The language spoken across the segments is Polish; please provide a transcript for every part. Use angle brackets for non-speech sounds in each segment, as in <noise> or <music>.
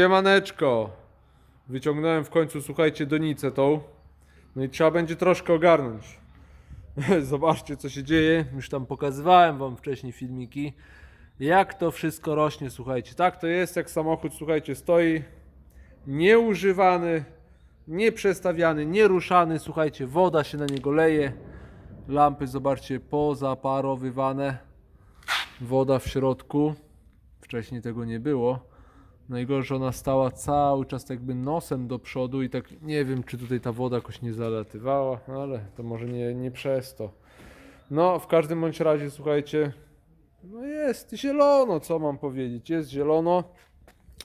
Siemaneczko. Wyciągnąłem w końcu, słuchajcie, donicę tą. No i trzeba będzie troszkę ogarnąć. <laughs> Zobaczcie, co się dzieje. Już tam pokazywałem wam wcześniej filmiki. Jak to wszystko rośnie, słuchajcie. Tak to jest, jak samochód, słuchajcie, stoi nieużywany, nieprzestawiany, nieruszany. Słuchajcie, woda się na niego leje. Lampy, zobaczcie, pozaparowywane. Woda w środku. Wcześniej tego nie było. Najgorsze, ona stała cały czas tak jakby nosem do przodu i tak nie wiem, czy tutaj ta woda jakoś nie zalatywała, ale to może nie, nie przez to. No, w każdym bądź razie, słuchajcie, no jest zielono, co mam powiedzieć, jest zielono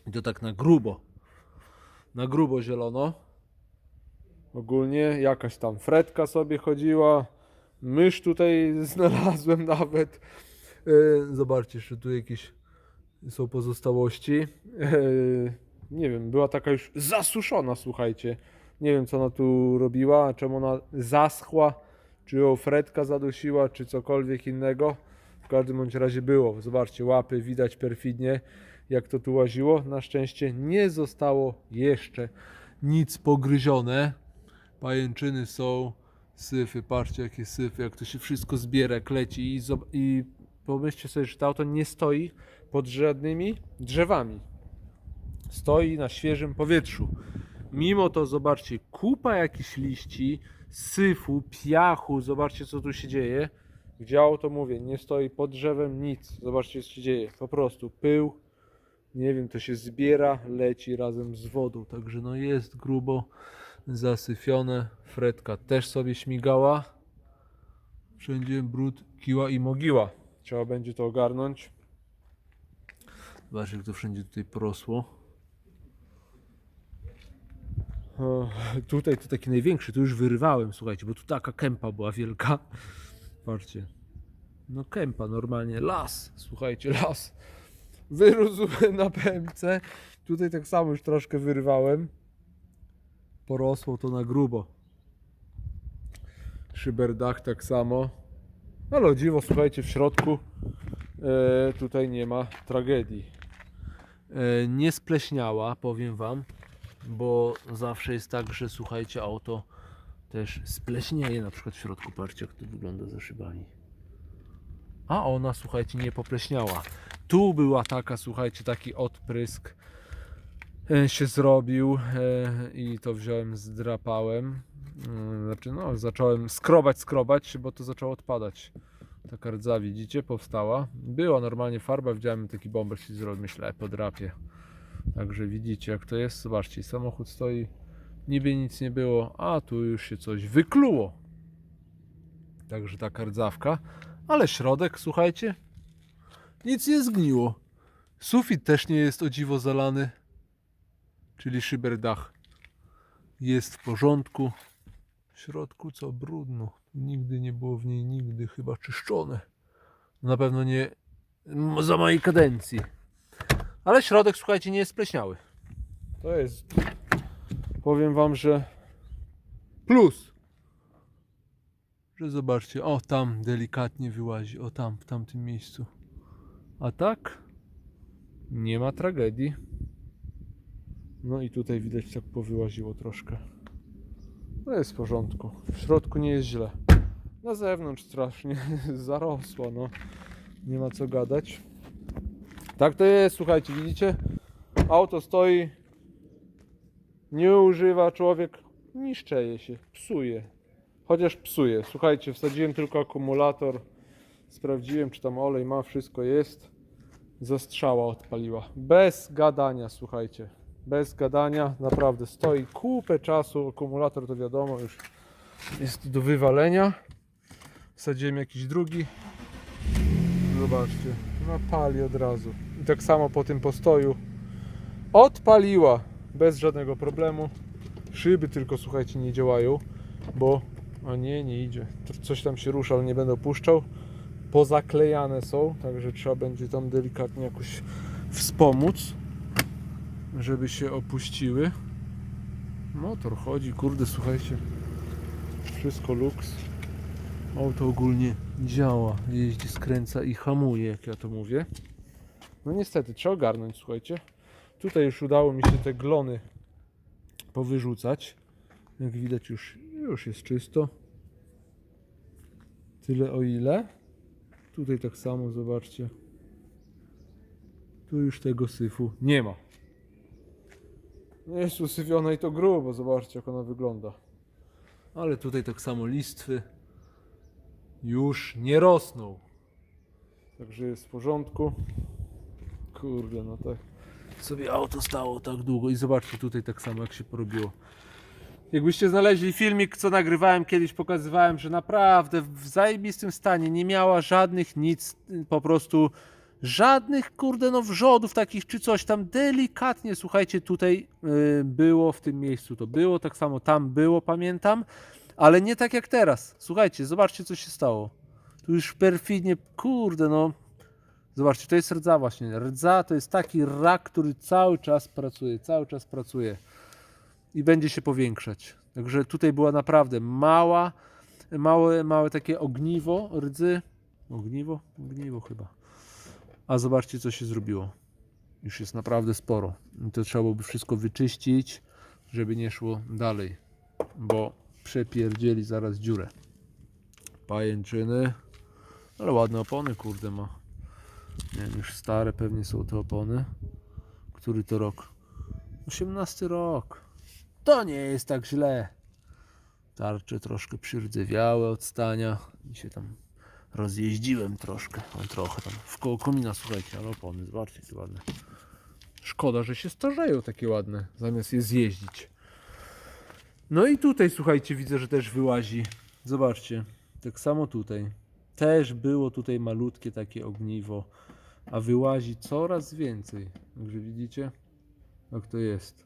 i to tak na grubo, na grubo zielono. Ogólnie jakaś tam fredka sobie chodziła, mysz tutaj <laughs> znalazłem nawet. Yy, Zobaczcie, jeszcze tu jakieś są pozostałości. Eee, nie wiem, była taka już zasuszona, słuchajcie. Nie wiem, co ona tu robiła, czemu ona zaschła, czy ją fredka zadusiła, czy cokolwiek innego. W każdym bądź razie było. Zobaczcie, łapy widać perfidnie, jak to tu łaziło. Na szczęście nie zostało jeszcze nic pogryzione. Pajęczyny są, syfy, patrzcie jakie syfy, jak to się wszystko zbiera, jak leci i, i pomyślcie sobie, że to auto nie stoi pod żadnymi drzewami. Stoi na świeżym powietrzu. Mimo to zobaczcie, kupa jakichś liści, syfu, piachu, zobaczcie co tu się dzieje. Gdzie auto mówię, nie stoi pod drzewem, nic. Zobaczcie co się dzieje. Po prostu pył, nie wiem, to się zbiera, leci razem z wodą. Także no jest grubo zasyfione. Fredka też sobie śmigała. Wszędzie brud, kiła i mogiła. Trzeba będzie to ogarnąć. Zobaczcie, jak to wszędzie tutaj porosło. O, tutaj to taki największy, tu już wyrywałem, słuchajcie, bo tu taka kępa była wielka. Patrzcie. No kępa normalnie, las, słuchajcie, las. Wyrósł na pępce. Tutaj tak samo już troszkę wyrywałem. Porosło to na grubo. Szyberdach tak samo. Ale o dziwo, słuchajcie, w środku e, tutaj nie ma tragedii. E, nie spleśniała, powiem Wam, bo zawsze jest tak, że słuchajcie, auto też spleśnieje, na przykład w środku, patrzcie jak to wygląda za szybami. A ona, słuchajcie, nie popleśniała. Tu była taka, słuchajcie, taki odprysk e, się zrobił e, i to wziąłem, zdrapałem. Mm, Znaczy, no, zacząłem skrobać, skrobać, bo to zaczęło odpadać. Taka rdza, widzicie, powstała. Była normalnie farba, widziałem taki bomber się zrobił, myślę, podrapie. Także widzicie, jak to jest. Zobaczcie, samochód stoi, niby nic nie było, a tu już się coś wykluło. Także taka rdzawka. Ale środek, słuchajcie, nic nie zgniło. Sufit też nie jest o dziwo zalany, czyli szyberdach. Jest w porządku. W środku co brudno. Nigdy nie było w niej nigdy chyba czyszczone. Na pewno nie za mojej kadencji. Ale środek, słuchajcie, nie jest spleśniały. To jest, powiem wam, że plus. Że zobaczcie, o tam delikatnie wyłazi, o tam, w tamtym miejscu. A tak nie ma tragedii. No i tutaj widać tak powyłaziło troszkę. No jest w porządku. W środku nie jest źle. Na zewnątrz strasznie <laughs> zarosła, no. Nie ma co gadać. Tak to jest, słuchajcie, widzicie? Auto stoi, nie używa człowiek, niszczeje się, psuje. Chociaż psuje. Słuchajcie, wsadziłem tylko akumulator, sprawdziłem, czy tam olej ma, wszystko jest. Zastrzała odpaliła. Bez gadania, słuchajcie. Bez gadania, naprawdę stoi kupę czasu. Akumulator to wiadomo, już jest do wywalenia. Wsadziłem jakiś drugi. Zobaczcie, napali od razu. I tak samo po tym postoju odpaliła bez żadnego problemu. Szyby tylko, słuchajcie, nie działają, bo a nie, nie idzie. Coś tam się rusza, ale nie będę puszczał. Pozaklejane są, także trzeba będzie tam delikatnie jakoś wspomóc, żeby się opuściły. Motor chodzi, kurde, słuchajcie. Wszystko luks. Auto ogólnie działa, jeździ, skręca i hamuje, jak ja to mówię. No niestety, trzeba ogarnąć, słuchajcie. Tutaj już udało mi się te glony powyrzucać. Jak widać już, już jest czysto. Tyle o ile. Tutaj tak samo, zobaczcie. Tu już tego syfu nie ma. No Jest usyfiona i to grubo, zobaczcie jak ona wygląda. Ale tutaj tak samo listwy już nie rosną. Także jest w porządku. Kurde, no tak. Sobie auto stało tak długo i zobaczcie tutaj tak samo jak się porobiło. Jakbyście znaleźli filmik, co nagrywałem kiedyś, pokazywałem, że naprawdę w zajebistym stanie nie miała żadnych nic, po prostu żadnych kurde no wrzodów takich czy coś tam delikatnie, słuchajcie, tutaj y, było w tym miejscu, to było, tak samo tam było, pamiętam, ale nie tak jak teraz. Słuchajcie, zobaczcie co się stało. Tu już perfidnie, kurde no, zobaczcie, to jest rdza właśnie. Rdza to jest taki rak, który cały czas pracuje, cały czas pracuje i będzie się powiększać. Także tutaj była naprawdę mała, małe, małe takie ogniwo rdzy. Ogniwo? Ogniwo chyba. A zobaczcie, co się zrobiło. Już jest naprawdę sporo. I to trzeba byłoby wszystko wyczyścić, żeby nie szło dalej, bo przepierdzieli zaraz dziurę. Pajęczyny, ale ładne opony, kurde ma. Nie wiem, już stare pewnie są te opony. Który to rok? 18 rok. To nie jest tak źle. Tarcze troszkę przyrdzewiałe od stania. I się tam rozjeździłem troszkę. On trochę tam w koło komina, słuchajcie, ale opony, zobaczcie jakie ładne. Szkoda, że się starzeją takie ładne, zamiast je zjeździć. No i tutaj, słuchajcie, widzę, że też wyłazi. Zobaczcie, tak samo tutaj. Też było tutaj malutkie takie ogniwo, a wyłazi coraz więcej. Także widzicie, jak to jest.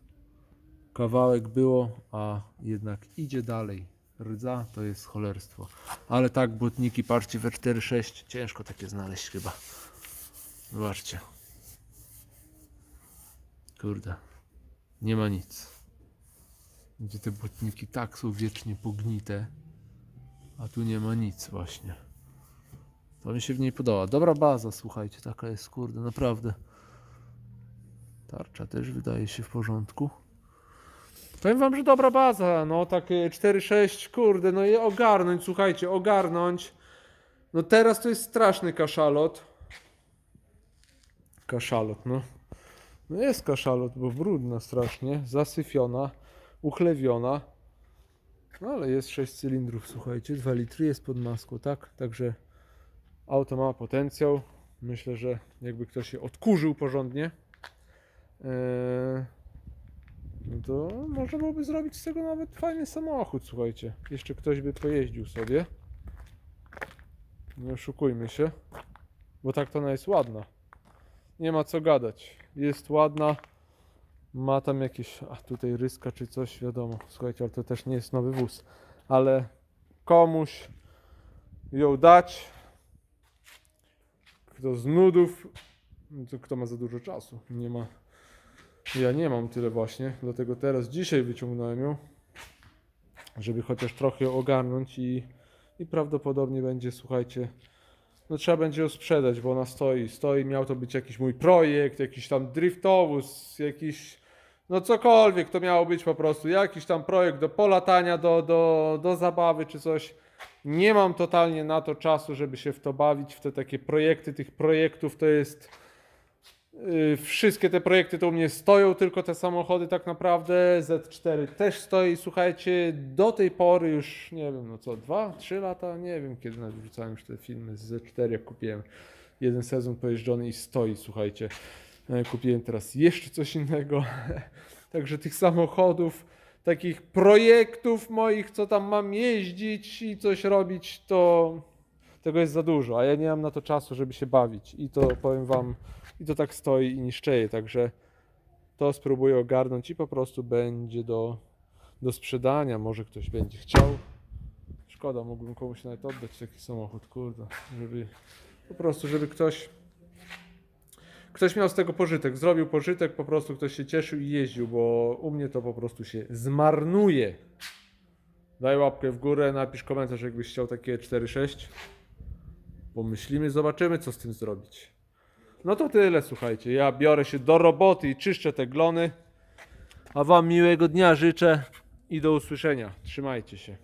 Kawałek było, a jednak idzie dalej. Rdza to jest cholerstwo. Ale tak, błotniki, patrzcie, we 4-6, ciężko takie znaleźć chyba. Zobaczcie. Kurde, nie ma nic. Gdzie te błotniki tak są wiecznie pognite, a tu nie ma nic właśnie. To mi się w niej podoba. Dobra baza, słuchajcie, taka jest, kurde, naprawdę. Tarcza też wydaje się w porządku. Powiem wam, że dobra baza, no takie 4-6, kurde, no i ogarnąć, słuchajcie, ogarnąć. No teraz to jest straszny kaszalot. Kaszalot, no. No jest kaszalot, bo brudna strasznie, zasyfiona, uchlewiona. No ale jest 6 cylindrów, słuchajcie, 2 litry jest pod maską, tak? Także auto ma potencjał. Myślę, że jakby ktoś się odkurzył porządnie, eee, no to można byłoby zrobić z tego nawet fajny samochód, słuchajcie. Jeszcze ktoś by pojeździł sobie. Nie oszukujmy się, bo tak to ona jest ładna. Nie ma co gadać. Jest ładna. Ma tam jakieś, a tutaj ryska czy coś, wiadomo. Słuchajcie, ale to też nie jest nowy wóz. Ale komuś ją dać, kto z nudów, to kto ma za dużo czasu. Nie ma. Ja nie mam tyle właśnie, dlatego teraz dzisiaj wyciągnąłem ją, żeby chociaż trochę ogarnąć i, i prawdopodobnie będzie, słuchajcie, no trzeba będzie ją sprzedać, bo ona stoi, stoi, miał to być jakiś mój projekt, jakiś tam driftowóz, jakiś, no cokolwiek to miało być po prostu, jakiś tam projekt do polatania, do, do, do zabawy czy coś. Nie mam totalnie na to czasu, żeby się w to bawić, w te takie projekty, tych projektów to jest... Yy, Wszystkie te projekty to u mnie stoją, tylko te samochody tak naprawdę. Z4 też stoi. Słuchajcie, do tej pory już nie wiem, no co, dwa, trzy lata, nie wiem kiedy nawet wrzucałem już te filmy z Z4, jak kupiłem jeden sezon pojeżdżony i stoi, słuchajcie. E, Kupiłem teraz jeszcze coś innego. <laughs> Także tych samochodów, takich projektów moich, co tam mam jeździć i coś robić, to tego jest za dużo, a ja nie mam na to czasu, żeby się bawić. I to powiem wam, i to tak stoi i niszczeje, także to spróbuję ogarnąć i po prostu będzie do, do sprzedania. Może ktoś będzie chciał. Szkoda, mógłbym komuś nawet oddać taki samochód, kurde, żeby po prostu, żeby ktoś ktoś miał z tego pożytek, zrobił pożytek, po prostu ktoś się cieszył i jeździł, bo u mnie to po prostu się zmarnuje. Daj łapkę w górę, napisz komentarz, jakbyś chciał takie 4-6. Pomyślimy, zobaczymy, co z tym zrobić. No to tyle, słuchajcie. Ja biorę się do roboty i czyszczę te glony. A Wam miłego dnia życzę i do usłyszenia. Trzymajcie się.